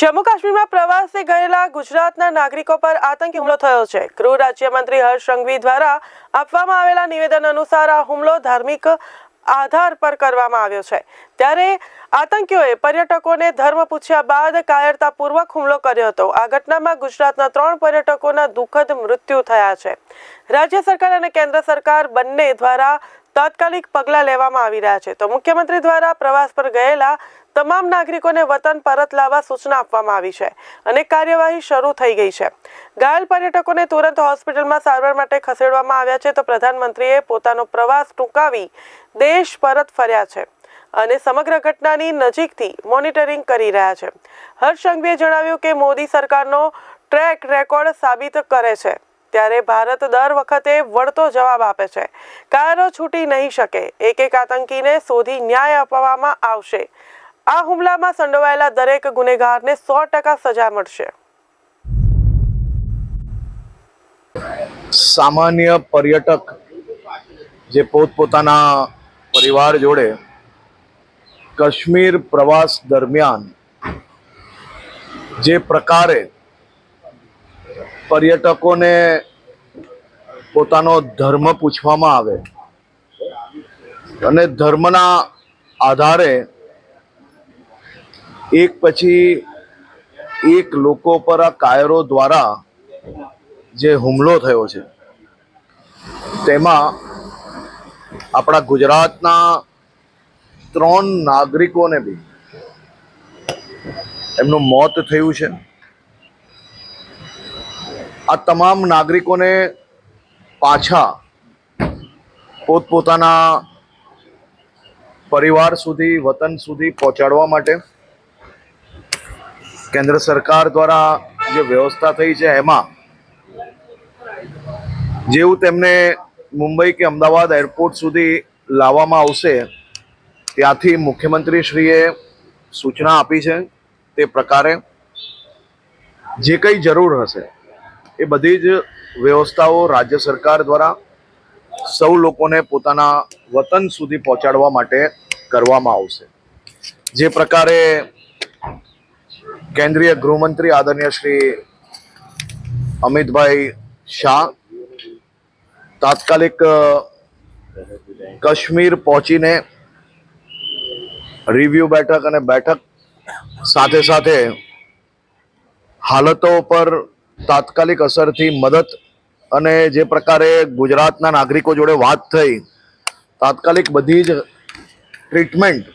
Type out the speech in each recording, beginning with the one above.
જમ્મુ કાશ્મીરમાં પ્રવાસે ગયેલા ગુજરાતના નાગરિકો પર આતંકી હુમલો થયો છે. ગૃહ રાજ્યમંત્રી હર્ષ સંઘવી દ્વારા આપવામાં આવેલા નિવેદન અનુસાર આ હુમલો ધાર્મિક આધાર પર કરવામાં આવ્યો છે. ત્યારે આતંકીઓએ પર્યટકોને ધર્મ પૂછ્યા બાદ કાયરતાપૂર્વક હુમલો કર્યો હતો. આ ઘટનામાં ગુજરાતના ત્રણ પર્યટકોના દુઃખદ મૃત્યુ થયા છે. રાજ્ય સરકાર અને કેન્દ્ર સરકાર બંને દ્વારા તાત્કાલિક પગલાં લેવામાં આવી રહ્યા છે. તો મુખ્યમંત્રી દ્વારા પ્રવાસ પર ગયેલા તમામ નાગરિકોને વતન પરત લાવવા સૂચના આપવામાં આવી છે અને કાર્યવાહી શરૂ થઈ ગઈ છે. ઘાયલ પર્યટકોને તુરંત હોસ્પિટલમાં સારવાર માટે ખસેડવામાં આવ્યા છે. તો પ્રધાનમંત્રીએ પોતાનો પ્રવાસ ટૂંકાવી દેશ પરત ફર્યા છે અને સમગ્ર ઘટનાની નજીકથી મોનિટરિંગ કરી રહ્યા છે. હર્ષ સંઘવીએ જણાવ્યું કે મોદી સરકારનો ટ્રેક રેકોર્ડ સાબિત કરે છે. ત્યારે ભારત દર વખતે વળતો જવાબ આપે છે. કાયરો છૂટી નહીં શકે. એક એક આતંકીને શોધી ન્યાય અપાવવામાં આવશે. આ હુમલામાં સંડોવાયેલા દરેક ગુનેગારને સો ટકા સજા મળશે. સામાન્ય પર્યટક જે પોતપોતાના પરિવાર જોડે કાશ્મીર પ્રવાસ દરમિયાન જે પ્રકારે પર્યટકોને પોતાનો ધર્મ પૂછવામાં આવે અને ધર્મના આધારે એક પછી એક લોકો પર આ કાયરો દ્વારા જે હુમલો થયો છે, તેમાં આપણા ગુજરાતના ત્રણ નાગરિકોને બી એમનું મોત થયું છે. આ તમામ નાગરિકોને પાછા પોતપોતાના પરિવાર સુધી, વતન સુધી પહોંચાડવા માટે કેન્દ્ર સરકાર દ્વારા જે વ્યવસ્થા થઈ છે એમાં જેવું તેમને મુંબઈ કે અમદાવાદ એરપોર્ટ સુધી લાવવામાં આવશે, ત્યાંથી મુખ્યમંત્રીશ્રીએ સૂચના આપી છે તે પ્રકારે જે કંઈ જરૂર હશે એ બધી જ વ્યવસ્થાઓ રાજ્ય સરકાર દ્વારા સૌ લોકોને પોતાના વતન સુધી પહોંચાડવા માટે કરવામાં આવશે. જે પ્રકારે કેન્દ્રીય ગૃહમંત્રી આદરણીય શ્રી અમિતભાઈ શાહ તાત્કાલિક કાશ્મીર પહોંચીને રિવ્યુ બેઠક અને બેઠક સાથે સાથે હાલતો પર તાત્કાલિક અસરથી મદદ અને જે પ્રકારે ગુજરાતના નાગરિકો જોડે વાત થઈ, તાત્કાલિક બધી જ ટ્રીટમેન્ટ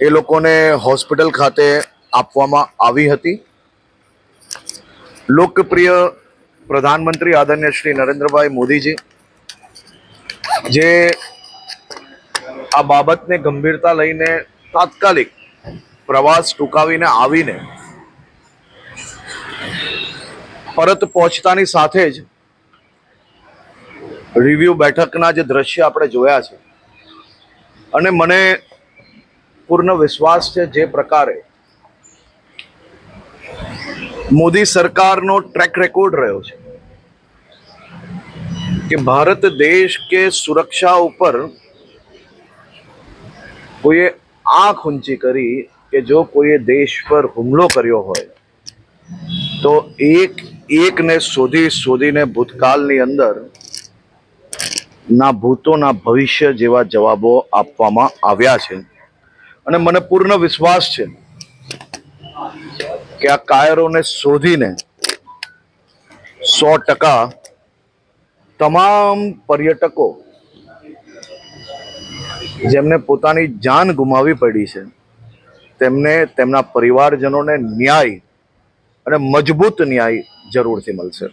એ લોકોને હોસ્પિટલ ખાતે આપવામાં આવી હતી. લોકપ્રિય પ્રધાનમંત્રી આદરણીય શ્રી નરેન્દ્રભાઈ મોદીજી, જે આ બાબતને ગંભીરતા લઈને તાત્કાલિક પ્રવાસ ટૂંકાવીને આવીને પરત પહોંચતાની સાથે જ રિવ્યૂ બેઠકના જે દ્રશ્ય આપણે જોયા છે, અને મને પૂર્ણ વિશ્વાસ છે જે પ્રકારે મોદી સરકારનો ટ્રેક રેકોર્ડ રહ્યો છે કે ભારત દેશ કે સુરક્ષા ઉપર કોઈએ આંખ ઊંચી કરી કે જો કોઈએ દેશ પર હુમલો કર્યો હોય, તો એક એકને શોધી શોધીને ભૂતકાળની અંદર ના ભૂતોના ભવિષ્ય જેવા જવાબો આપવામાં આવ્યા છે. અને મને પૂર્ણ વિશ્વાસ છે કે આ કાયરોને શોધીને સો ટકા તમામ પર્યટકો જેમને પોતાની જાન ગુમાવી પડી છે, તેમને તેમના પરિવારજનોને ન્યાય અને મજબૂત ન્યાય જરૂરથી મળશે.